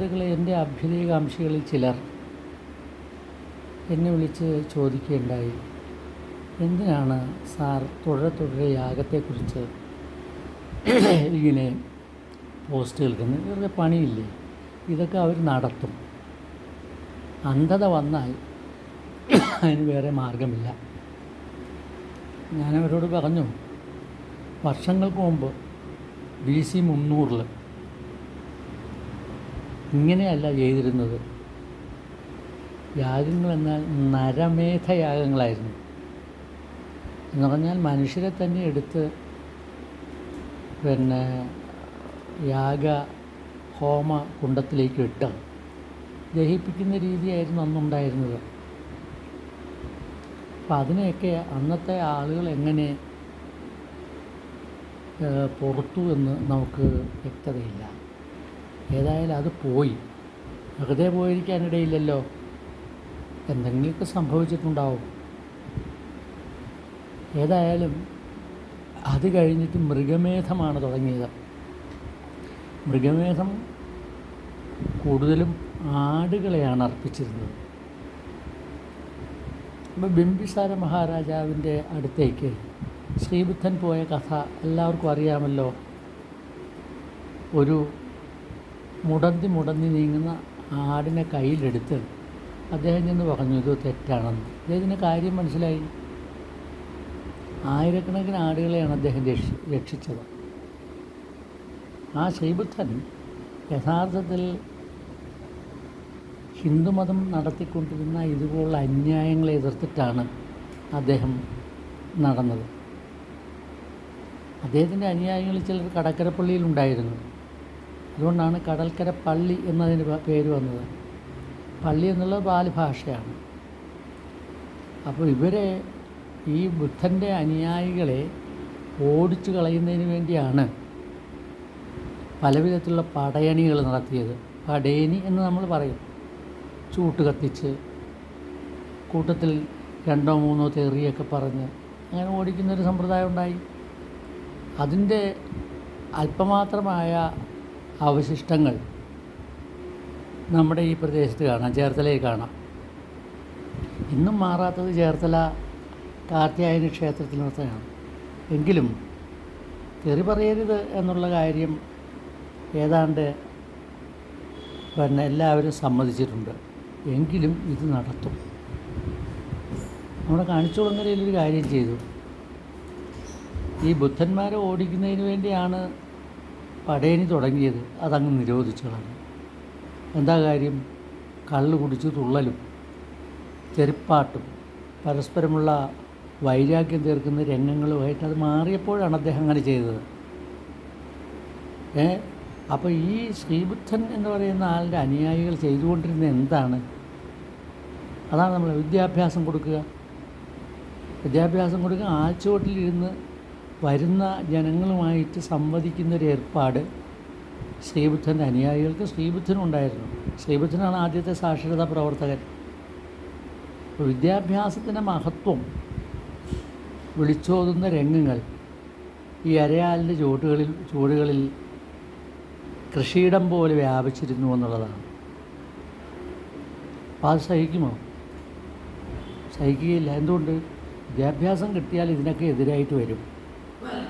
സുഹൃത്തുക്കളെ എന്റെ അഭ്യുദയകാംക്ഷികളിൽ ചിലർ എന്നെ വിളിച്ച് ചോദിക്കുകയുണ്ടായി. എന്തിനാണ് സാർ തുടരെ തുടരെ യാഗത്തെക്കുറിച്ച് ഇങ്ങനെ പോസ്റ്റ് കേൾക്കുന്നത്? വെറുതെ പണിയില്ലേ? ഇതൊക്കെ അവർ നടത്തും. അന്ധത വന്നാൽ അതിന് വേറെ മാർഗമില്ല. ഞാനവരോട് പറഞ്ഞു വർഷങ്ങൾക്ക് മുമ്പ് ബി സി മുന്നൂറിൽ ഇങ്ങനെയല്ല ചെയ്തിരുന്നത്. യാഗങ്ങൾ എന്നാൽ നരമേധയാഗങ്ങളായിരുന്നു. എന്ന് പറഞ്ഞാൽ മനുഷ്യരെ തന്നെ എടുത്ത് പിന്നെ യാഗ ഹോമ കുണ്ടത്തിലേക്ക് ഇട്ട്. ദഹിപ്പിക്കുന്ന രീതിയായിരുന്നു അന്നുണ്ടായിരുന്നത്. അപ്പം അതിനെയൊക്കെ അന്നത്തെ ആളുകൾ എങ്ങനെ പുറത്തു എന്ന് നമുക്ക് വ്യക്തതയില്ല. ഏതായാലും അത് പോയി. വെറുതെ പോയിരിക്കാനിടയില്ലല്ലോ. എന്തെങ്കിലുമൊക്കെ സംഭവിച്ചിട്ടുണ്ടാവും. ഏതായാലും അത് കഴിഞ്ഞിട്ട് മൃഗമേധമാണ് തുടങ്ങിയത്. മൃഗമേധം കൂടുതലും ആടുകളെയാണ് അർപ്പിച്ചിരുന്നത്. അപ്പോൾ ബിംബിസാര മഹാരാജാവിന്റെ അടുത്തേക്ക് ശ്രീബുദ്ധൻ പോയ കഥ എല്ലാവർക്കും അറിയാമല്ലോ. ഒരു മുടന്തി മുടന്തി നീങ്ങുന്ന ആടിനെ കയ്യിലെടുത്ത് അദ്ദേഹം ചെന്ന് പറഞ്ഞു ഇത് തെറ്റാണെന്ന്. അദ്ദേഹത്തിന്റെ കാര്യം മനസ്സിലായി. ആയിരക്കണക്കിന് ആടുകളെയാണ് അദ്ദേഹം രക്ഷി രക്ഷിച്ചത്. ആ ശ്രീബുദ്ധൻ യഥാർത്ഥത്തിൽ ഹിന്ദുമതം നടത്തിക്കൊണ്ടിരുന്ന ഇതുപോലുള്ള അന്യായങ്ങളെ എതിർത്തിട്ടാണ് അദ്ദേഹം നടന്നത്. അദ്ദേഹത്തിന്റെ അനുയായികളിൽ ചിലർ കടക്കരപ്പള്ളിയിലുണ്ടായിരുന്നു അതുകൊണ്ടാണ് കടൽക്കര പള്ളി എന്നതിന് പേര് വന്നത്. പള്ളി എന്നുള്ളത് പാലി ഭാഷയാണ് അപ്പോൾ ഇവരെ ഈ ബുദ്ധന്റെ അനുയായികളെ ഓടിച്ചു കളയുന്നതിന് വേണ്ടിയാണ് പലവിധത്തിലുള്ള പടയണികൾ നടത്തിയത്. പടയണി എന്ന് നമ്മൾ പറയും. ചൂട്ട് കത്തിച്ച് കൂട്ടത്തിൽ രണ്ടോ മൂന്നോ തെറിയൊക്കെ പറഞ്ഞ് അങ്ങനെ ഓടിക്കുന്നൊരു സമ്പ്രദായം ഉണ്ടായി. അതിന്റെ അല്പമാത്രമായ അവശിഷ്ടങ്ങൾ നമ്മുടെ ഈ പ്രദേശത്ത് കാണാം ചേർത്തലയിൽ കാണാം. ഇന്നും മാറാത്തത് ചേർത്തല കാർത്യായനി ക്ഷേത്രത്തിനകത്താണ് എങ്കിലും തെറി പറയരുത് എന്നുള്ള കാര്യം ഏതാണ്ട് പിന്നെ എല്ലാവരും സമ്മതിച്ചിട്ടുണ്ട്. എങ്കിലും ഇത് നടത്തും. നമ്മുടെ ഒരു കാര്യം ചെയ്തു. ഈ ബുദ്ധന്മാരെ ഓടിക്കുന്നതിന് വേണ്ടിയാണ് പടയണി തുടങ്ങിയത് അതങ്ങ് നിരോധിച്ചു കളഞ്ഞു എന്താ കാര്യം? കള്ളു കുടിച്ച് തുള്ളലും ചെരുപ്പാട്ടും പരസ്പരമുള്ള വൈരാഗ്യം തീർക്കുന്ന രംഗങ്ങളുമായിട്ട് അത് മാറിയപ്പോഴാണ് അദ്ദേഹം അങ്ങനെ ചെയ്തത്. ഏ? അപ്പോൾ ഈ ശ്രീബുദ്ധൻ എന്ന് പറയുന്ന ആളുടെ അനുയായികൾ ചെയ്തുകൊണ്ടിരുന്ന എന്താണ്? അതാണ് നമ്മൾ വിദ്യാഭ്യാസം കൊടുക്കുക. വിദ്യാഭ്യാസം കൊടുക്കുക ആഴ്ചവട്ടിലിരുന്ന് വരുന്ന ജനങ്ങളുമായിട്ട് സംവദിക്കുന്നൊരു ഏർപ്പാട് ശ്രീബുദ്ധന്റെ അനുയായികൾക്ക് ശ്രീബുദ്ധനുണ്ടായിരുന്നു. ശ്രീബുദ്ധനാണ് ആദ്യത്തെ സാക്ഷരതാ പ്രവർത്തകൻ. വിദ്യാഭ്യാസത്തിന്റെ മഹത്വം വിളിച്ചോതുന്ന രംഗങ്ങൾ ഈ അരയാലിന്റെ ചുവടുകളിൽ ചുവടുകളിൽ കൃഷിയിടം പോലെ വ്യാപിച്ചിരുന്നു എന്നുള്ളതാണ്. അപ്പം അത് സഹിക്കുമോ? സഹിക്കുകയില്ല. എന്തുകൊണ്ട്? വിദ്യാഭ്യാസം കിട്ടിയാൽ ഇതിനൊക്കെ എതിരായിട്ട് വരും.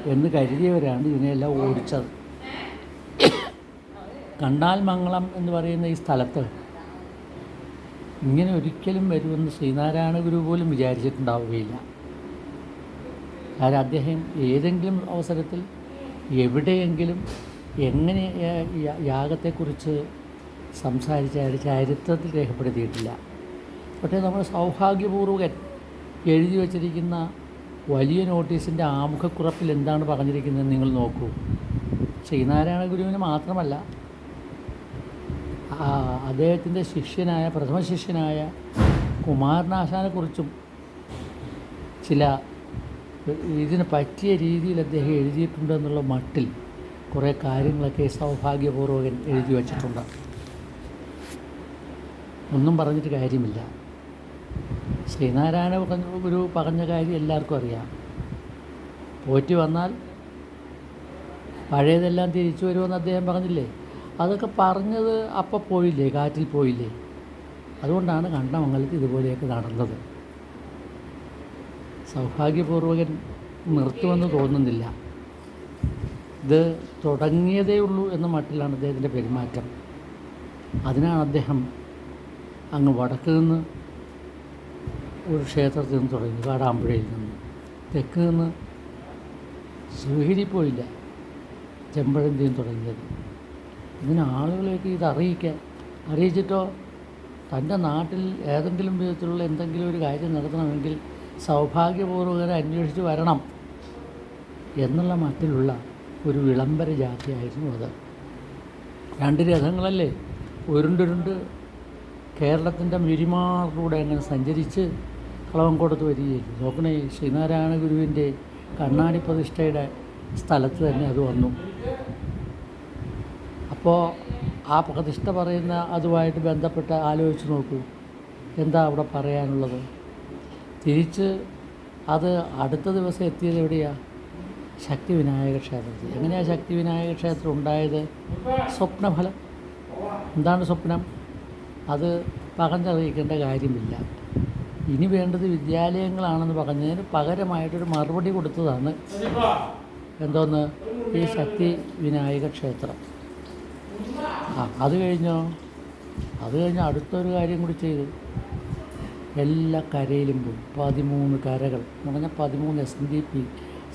എന്ന് കരുതിയവരാണ് ഇതിനെല്ലാം ഓടിച്ചത്. കണ്ടാൽ മംഗളം എന്ന് പറയുന്ന ഈ സ്ഥലത്ത് ഇങ്ങനെ ഒരിക്കലും വരുമെന്ന് ശ്രീനാരായണ ഗുരു പോലും വിചാരിച്ചിട്ടുണ്ടാവുകയില്ല. കാരണം അദ്ദേഹം ഏതെങ്കിലും അവസരത്തിൽ എവിടെയെങ്കിലും എങ്ങനെ യാഗത്തെക്കുറിച്ച് സംസാരിച്ച ചരിത്രത്തിൽ രേഖപ്പെടുത്തിയിട്ടില്ല. പക്ഷേ നമ്മൾ സൗഭാഗ്യപൂർവകൻ എഴുതി വച്ചിരിക്കുന്ന വലിയ നോട്ടീസിന്റെ ആമുഖക്കുറപ്പിൽ എന്താണ് പറഞ്ഞിരിക്കുന്നത് നിങ്ങൾ നോക്കൂ. ശ്രീനാരായണ ഗുരുവിന് മാത്രമല്ല അദ്ദേഹത്തിന്റെ ശിഷ്യനായ പ്രഥമ ശിഷ്യനായ കുമാരനാശാനെക്കുറിച്ചും ചില ഇതിന് പറ്റിയ രീതിയിൽ അദ്ദേഹം എഴുതിയിട്ടുണ്ട് എന്നുള്ള മട്ടിൽ കുറേ കാര്യങ്ങളൊക്കെ സൗഭാഗ്യപൂർവകൻ എഴുതി വച്ചിട്ടുണ്ട്. ഒന്നും പറഞ്ഞിട്ട് കാര്യമില്ല. ശ്രീനാരായണ ഗുരു പറഞ്ഞ കാര്യം എല്ലാവർക്കും അറിയാം. പോറ്റി വന്നാൽ പഴയതെല്ലാം തിരിച്ചു വരുമെന്ന് അദ്ദേഹം പറഞ്ഞില്ലേ? അതൊക്കെ പറഞ്ഞത് അപ്പം പോയില്ലേ കാറ്റിൽ പോയില്ലേ? അതുകൊണ്ടാണ് കണ്ടമംഗലത്ത് ഇതുപോലെയൊക്കെ നടന്നത്. സൗഭാഗ്യപൂർവകൻ നിർത്തുമെന്ന് തോന്നുന്നില്ല. ഇത് തുടങ്ങിയതേ ഉള്ളൂ എന്ന മട്ടിലാണ് അദ്ദേഹത്തിന്റെ പെരുമാറ്റം. അതിനാണ് അദ്ദേഹം അങ്ങ് വടക്ക് നിന്ന് ഒരു ക്ഷേത്രത്തിൽ നിന്ന് തുടങ്ങി കാടാമ്പുഴയിൽ നിന്ന്. തെക്ക് നിന്ന് ശിവഗിരി പോയില്ല ചെമ്പഴന്തിയും തുടങ്ങിയത്. ഇതിന് ആളുകളെയൊക്കെ ഇത് അറിയിക്കാൻ അറിയിച്ചിട്ടോ? തന്റെ നാട്ടിൽ ഏതെങ്കിലും വിധത്തിലുള്ള എന്തെങ്കിലും ഒരു കാര്യം നടത്തണമെങ്കിൽ സൗഭാഗ്യപൂർവകരെ അന്വേഷിച്ച് വരണം എന്നുള്ള മട്ടിലുള്ള ഒരു വിളംബര ജാതിയായിരുന്നു അത്. രണ്ട് രഥങ്ങളല്ലേ ഉരുണ്ടുരുണ്ട് കേരളത്തിന്റെ മിരിമാറിലൂടെ അങ്ങനെ സഞ്ചരിച്ച് കളവങ്കോടത്ത് വരികയായിരുന്നു. നോക്കണേ ശ്രീനാരായണ ഗുരുവിന്റെ കണ്ണാടി പ്രതിഷ്ഠയുടെ സ്ഥലത്ത് തന്നെ അത് വന്നു. അപ്പോൾ ആ പ്രതിഷ്ഠ പറയുന്ന അതുമായിട്ട് ബന്ധപ്പെട്ട് ആലോചിച്ച് നോക്കൂ. എന്താ അവിടെ പറയാനുള്ളത്? തിരിച്ച് അത് അടുത്ത ദിവസം എത്തിയത് എവിടെയാണ് ശക്തി വിനായക ക്ഷേത്രത്തിൽ. എങ്ങനെയാണ് ശക്തി വിനായക ക്ഷേത്രം ഉണ്ടായത്? സ്വപ്നഫലം. എന്താണ് സ്വപ്നം? അത് പകഞ്ഞറിയിക്കേണ്ട കാര്യമില്ല. ഇനി വേണ്ടത് വിദ്യാലയങ്ങളാണെന്ന് പറഞ്ഞതിന് പകരമായിട്ടൊരു മറുപടി കൊടുത്തതാണ്. എന്തോന്ന്? ഈ ശക്തി വിനായക ക്ഷേത്രം. ആ അത് കഴിഞ്ഞോ? അത് കഴിഞ്ഞ് അടുത്തൊരു കാര്യം കൂടി ചെയ്തു. എല്ലാ കരയിലും പോയി. പതിമൂന്ന് കരകൾ. എന്ന് പറഞ്ഞാൽ പതിമൂന്ന് എസ് എൻ ഡി പി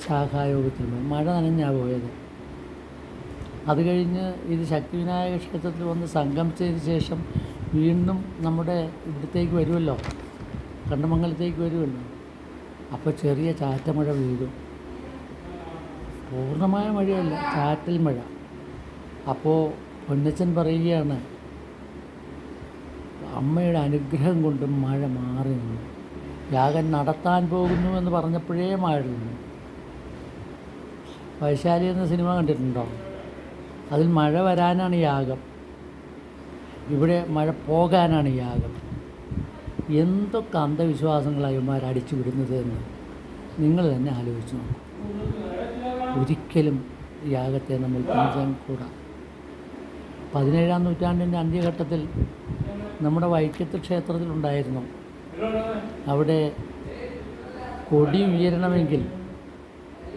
ശാഖായോഗത്തിൽ പോയി. മഴ നനഞ്ഞാ പോയത്. അത് കഴിഞ്ഞ് ഇത് ശക്തി വിനായക ക്ഷേത്രത്തിൽ വന്ന് സംഗമിച്ചതിന് ശേഷം വീണ്ടും നമ്മുടെ ഇവിടത്തേക്ക് വരുമല്ലോ. കണ്ടമംഗലത്തേക്ക് വരുമല്ലോ. അപ്പോൾ ചെറിയ ചാറ്റമഴ വീഴും. പൂർണമായ മഴയല്ല ചാറ്റൽ മഴ. അപ്പോൾ പൊന്നച്ചൻ പറയുകയാണ് അമ്മയുടെ അനുഗ്രഹം കൊണ്ട് മഴ മാറി നിന്നു. യാഗം നടത്താൻ പോകുന്നു എന്ന് പറഞ്ഞപ്പോഴേ മഴ നിന്നു വൈശാലി എന്ന സിനിമ കണ്ടിട്ടുണ്ടോ? അതിൽ മഴ വരാനാണ് യാഗം. ഇവിടെ മഴ പോകാനാണ് യാഗം. എന്തൊക്കെ അന്ധവിശ്വാസങ്ങളായി ഇവന്മാർ അടിച്ചു വിടുന്നത് എന്ന് നിങ്ങൾ തന്നെ ആലോചിച്ച് നോക്കും. ഒരിക്കലും യാഗത്തെ നമ്മൾ പിന്തുണ കൂടാ. പതിനേഴാം നൂറ്റാണ്ടിന്റെ അന്ത്യഘട്ടത്തിൽ നമ്മുടെ വൈക്കത്ത് ക്ഷേത്രത്തിലുണ്ടായിരുന്നു അവിടെ കൊടി ഉയരണമെങ്കിൽ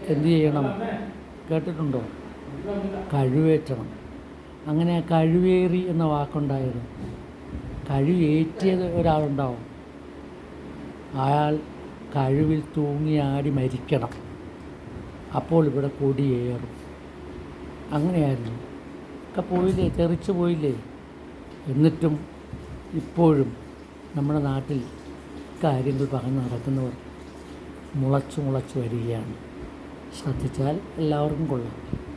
എന്ത് ചെയ്യണം? കേട്ടിട്ടുണ്ടോ? കഴിവേറ്റണം. അങ്ങനെ കഴിവേറി എന്ന വാക്കുണ്ടായിരുന്നു. കഴിവേറ്റിയത് ഒരാളുണ്ടാവും. അയാൾ കഴിവിൽ തൂങ്ങിയാടി മരിക്കണം. അപ്പോൾ ഇവിടെ കൊടിയേറും. അങ്ങനെയായിരുന്നു. ഒക്കെ പോയില്ലേ? തെറിച്ച് പോയില്ലേ? എന്നിട്ടും ഇപ്പോഴും നമ്മുടെ നാട്ടിൽ കാര്യങ്ങൾ പറഞ്ഞ് നടക്കുന്നവർ മുളച്ചു മുളച്ചു വരികയാണ്. ശ്രദ്ധിച്ചാൽ എല്ലാവർക്കും കൊള്ളാം.